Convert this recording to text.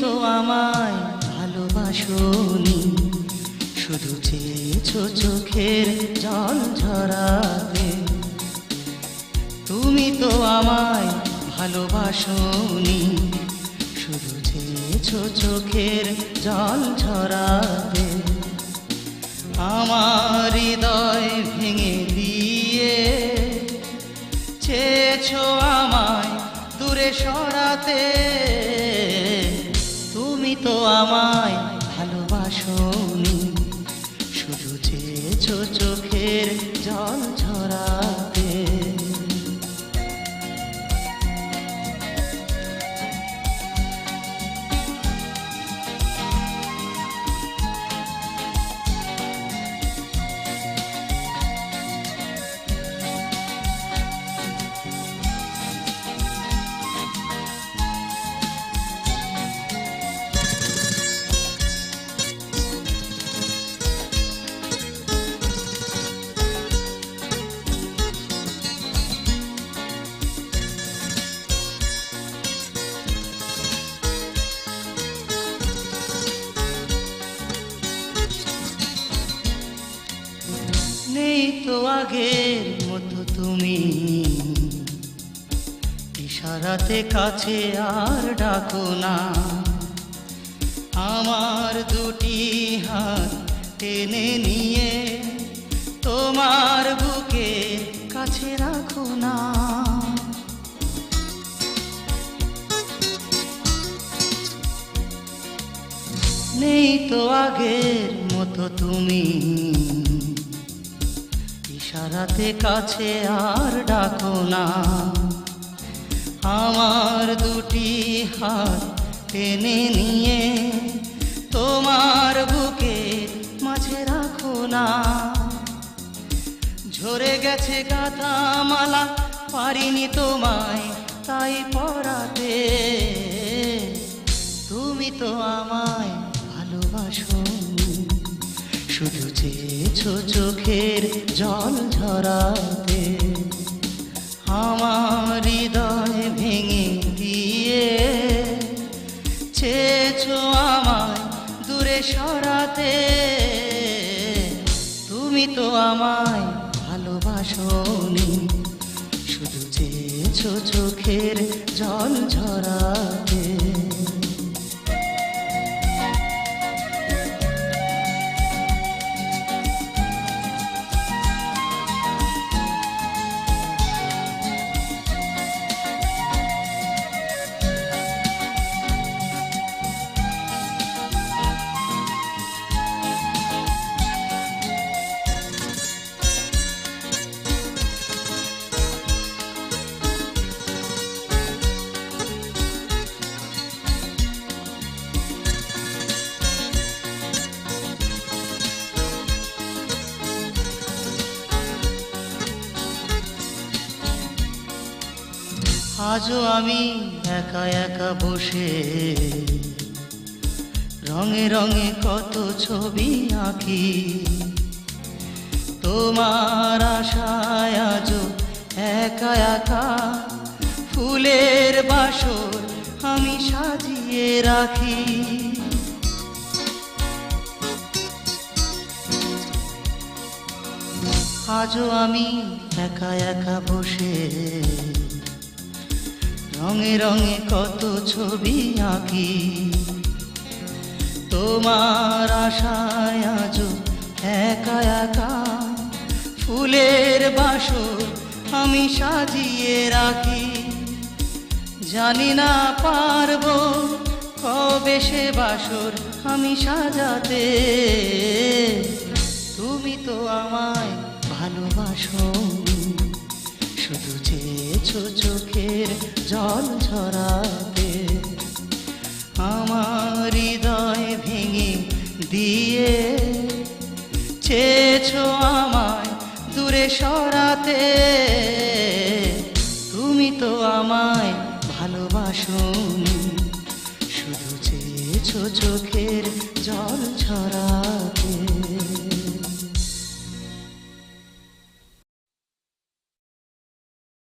তো আমায় ভালোবাসনি শুধু চেয়েছো চোখের জল ঝরাতে। তুমি তো আমায় ভালোবাসনি শুধু চেয়েছো চোখের জল ঝরাতে। আমার হৃদয় ভেঙে দিয়ে। চেয়েছো আমায় দূরে সরাতে। তুমি তো আমায় তো আগের মতো তুমি। ইশারাতে কাছে আর ডাকো না। আমার দুটি হাত টেনে নিয়ে তোমার বুকে কাছে রাখো না। নেই তো আগের মতো তুমি। ইশারাতে কাছে আর ডাকো না। আমার দুটি হাত টেনে নিয়ে তোমার বুকে মাঝে রাখো না। ঝরে গেছে গাথা মালা পারিনি তোমায় তাই পড়াতে। তুমি তো আমায় ভালোবাসো। শুধু চেয়েছো চোখের জল ঝরাতে, আমার হৃদয় ভেঙে দিয়ে। চেয়েছো আমায় দূরে সরাতে, তুমি তো আমায় ভালোবাসনি শুধু চেয়েছো চোখের জল ঝরাতে আজও আমি একা একা বসে রঙে রঙে কত ছবি আঁকি। তোমার আশায় আজও একা একা ফুলের বাসর আমি সাজিয়ে রাখি। আজও আমি একা একা বসে রঙে রঙে কত ছবি আঁকি। তোমার আশায় আজও একা একা ফুলের বাসর আমি সাজিয়ে রাখি। জানি না পারব কবে সে বাসর আমি সাজাতে। তুমি তো আমায় ভালোবাসো, শুধু চেয়েছো চোখের জল ঝরাতে আমার হৃদয় ভেঙে দিয়ে চেয়েছো আমায় দূরে সরাতে। তুমি তো আমায় ভালোবাসনি শুধু চেয়েছো চোখের জল ঝরাতে